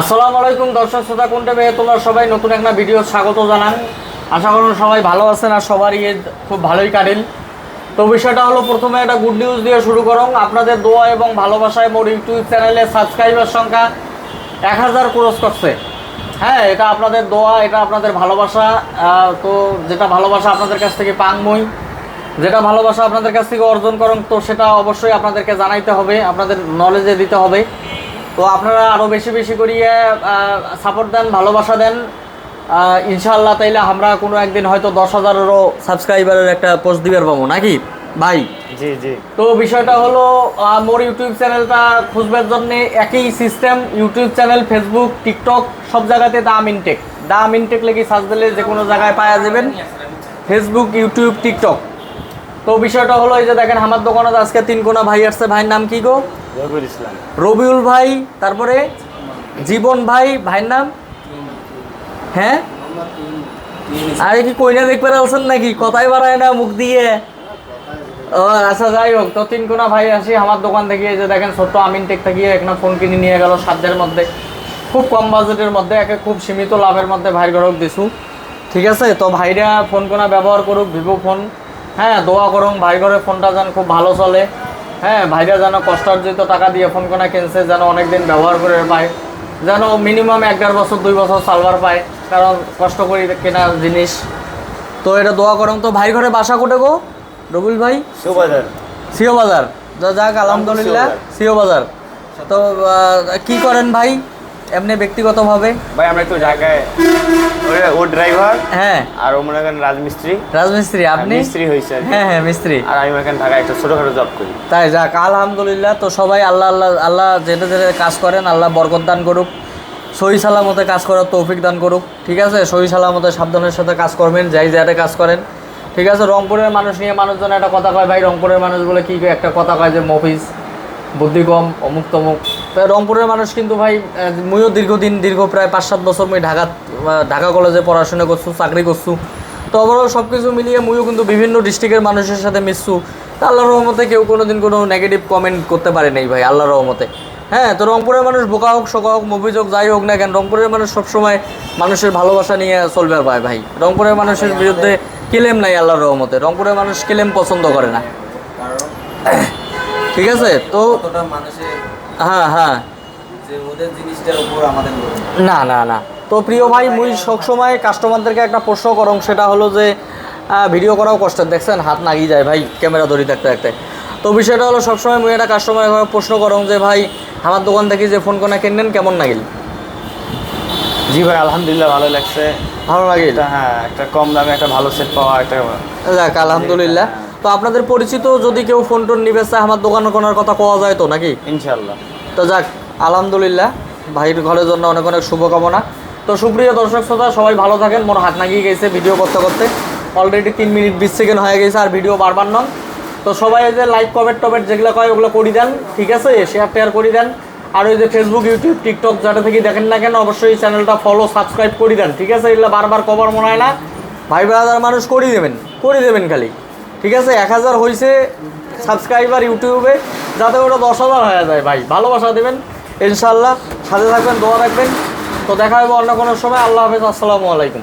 আসসালামু আলাইকুম দর্শক শ্রোতা, কোনটা মেয়ে তোমরা সবাই নতুন একটা ভিডিও স্বাগত জানান আশা করুন সবাই ভালো আছেন আর সবারই খুব ভালোই কাটেন। তো বিষয়টা হলো, প্রথমে একটা গুড নিউজ দিয়ে শুরু করুন। আপনাদের দোয়া এবং ভালোবাসায় মোর ইউটিউব চ্যানেলে সাবস্ক্রাইবার সংখ্যা এক হাজার ক্রস করছে। হ্যাঁ এটা আপনাদের দোয়া, এটা আপনাদের ভালোবাসা। তো যেটা ভালোবাসা আপনাদের কাছ থেকে পাংমই। যেটা ভালোবাসা আপনাদের কাছ থেকে অর্জন করুন, তো সেটা অবশ্যই আপনাদেরকে জানাইতে হবে, আপনাদের নলেজে দিতে হবে। তো আপনারা আরও বেশি বেশি করিয়ে সাপোর্ট দেন ভালোবাসা দেন। ইনশাআল্লাহ তাইলে আমরা কোনো একদিন হয়তো দশ হাজারেরও সাবস্ক্রাইবারের একটা পোস্ট দিবার পাবো নাকি? ভাই? জি জি। তো বিষয়টা হলো মোর ইউটিউব চ্যানেলটা খুঁজবার জন্য একই system YouTube channel Facebook TikTok সব জায়গাতে দাম ইনটেক দাম ইনটেক লেগে সার্চ দিলে যে কোনো জায়গায় পাওয়া যাবেন। ফেসবুক ইউটিউব টিকটক তো বিষয়টা হলো এই যে দেখেন আমার দোকানে আজকে তিন কোনা ভাই আসছে। ভাইয়ের নাম কি গো? রবিউল ভাই, তারপরে জীবন ভাই, ভাইয়ের নাম? হ্যাঁ? আরে কি কইনা দেখতে পারছেন নাকি? কথাই বাড়ায় না মুখ দিয়ে। ও আচ্ছা যাই হোক, তো তিন কোনা ভাই আসি আমার দোকান থেকে। যে দেখেন, ছোট্ট আমিন টেক থেকে একটা ফোন কিনে নিয়ে গেল সাধ্যের মধ্যে। খুব কম বাজেটের মধ্যে, একে খুব সীমিত লাভের মধ্যে ভাইয়ের ঘরক দিছু। ঠিক আছে? তো ভাইরা ফোন কোনা ব্যবহার করুক, ভিভো ফোন হ্যাঁ দোয়া করুন ভাই ঘরে ফোনটা যেন খুব ভালো চলে। হ্যাঁ ভাইরা যেন কষ্টার্জিত টাকা দিয়ে ফোন কোনা কিনছে যেন অনেকদিন ব্যবহার করে পায় যেন মিনিমাম এক দেড় বছর দুই বছর সালভার পায় কারণ কষ্ট করি কেনা জিনিস। তো এটা দোয়া করুন তো ভাই ঘরে বাসা কোটে গো? রবুল ভাই? বাজার সিও বাজার যা যাক আলহামদুলিল্লাহ সিও বাজার তো কি করেন ভাই? এমনি ব্যক্তিগতভাবে? ভাই আমরা একটু ঢাকায় ওরে- ও ড্রাইভার হ্যাঁ। আর ও মনে করেন রাজমিস্ত্রি। রাজমিস্ত্রি আপনি? মিস্ত্রি হয়েছে হ্যাঁ হ্যাঁ মিস্ত্রি। আর আমি মনে করেন ঢাকায় একটা ছোটখাটো জব করি। তাই যাক আলহামদুলিল্লাহ তো সবাই আল্লাহ আল্লাহ আল্লাহ যেটা যেটা কাজ করেন আল্লাহ বরকত দান করুক। সহি সালামতে কাজ করার তৌফিক দান করুক ঠিক আছে? সহি সালামতে সাবধানের সাথে কাজ করবেন যাই যাতে কাজ করেন। ঠিক আছে রংপুরের মানুষ নিয়ে মানুষজন একটা কথা কয় ভাই রংপুরের মানুষ বলে কী একটা কথা কয় যে মফিস বুদ্ধি কম অমুক তমুক। রংপুরের মানুষ কিন্তু ভাই মুইও দীর্ঘদিন দীর্ঘ প্রায় পাঁচ সাত বছর মুই ঢাকা ঢাকা কলেজে পড়াশোনা করছু চাকরি করছু। তো ওভারঅল সব কিছু মিলিয়ে মুইও কিন্তু বিভিন্ন ডিস্ট্রিক্টের মানুষের সাথে মিশছু। তা আল্লাহর রহমতে কেউ কোনো দিন কোনো নেগেটিভ কমেন্ট করতে পারে নাই ভাই আল্লাহর রহমতে। হ্যাঁ তো রংপুরের মানুষ বোকা হোক শোকা হোক হোক যাই হোক না কেন রংপুরের মানুষ সবসময় মানুষের ভালোবাসা নিয়ে চলবে পায় ভাই। রংপুরের মানুষের বিরুদ্ধে কেলেম নাই আল্লাহর রহমতে রংপুরের মানুষ কেলেম পছন্দ করে না। ঠিক আছে তো মানুষের হ্যাঁ হ্যাঁ। যে ওদের জিনিসটার উপর আমাদের লোভ। না না না। তো প্রিয় ভাই মুই সবসময় কাস্টমারদেরকে একটা প্রশ্ন করং সেটা হলো যে ভিডিও করাও কষ্টের দেখছেন হাত নাগিয়ে যায় ভাই ক্যামেরা ধরি থাকতে থাকতে তো বিষয়টা হলো সবসময় মুই একটা কাস্টমারের প্রশ্ন করং যে ভাই আমার দোকান থেকে যে ফোন কোনা কিনলেন কেমন লাগিল জি ভাই আলহামদুলিল্লাহ ভালো লাগছে। ভালো লাগিল এটা হ্যাঁ একটা কম দামে একটা ভালো সেট পাওয়া একটা যাক আলহামদুলিল্লাহ। তো আপনাদের পরিচিত যদি কেউ ফোন টোন নিবে আমার দোকান কোনার কথা কোয়া যায় তো নাকি? ইনশাল্লাহ তো যাক আলহামদুলিল্লাহ ভাইয়ের ঘরের জন্য অনেক অনেক শুভকামনা। তো সুপ্রিয় দর্শক শ্রোতা সবাই ভালো থাকেন মোর হাত নাগিয়ে গেছে ভিডিও করতে করতে। অলরেডি তিন মিনিট বিশ সেকেন্ড হয়ে গেছে আর ভিডিও বারবার নন তো সবাই এই যে লাইক কমেন্ট টমেন্ট যেগুলো কয় ওগুলো করে দেন ঠিক আছে? শেয়ার টেয়ার করে দেন। আর ওই যে ফেসবুক ইউটিউব টিকটক যেটা থেকে দেখেন না কেন অবশ্যই চ্যানেলটা ফলো সাবস্ক্রাইব করে দেন ঠিক আছে? এগুলো বারবার কভার মনে হয় না। ভাই ব্রাদার মানুষ করে দেবেন করে দেবেন খালি। ঠিক আছে, এক হাজার হয়েছে সাবস্ক্রাইবার ইউটিউবে, যাতে ওটা দশ হাজার হয়ে যায় ভাই। ভালোবাসা দেবেন, ইনশাল্লাহ। সাথে থাকবেন, দোয়া রাখবেন। তো দেখা হবে অন্য কোনো সময়। আল্লাহ হাফেজ, আসসালামু আলাইকুম।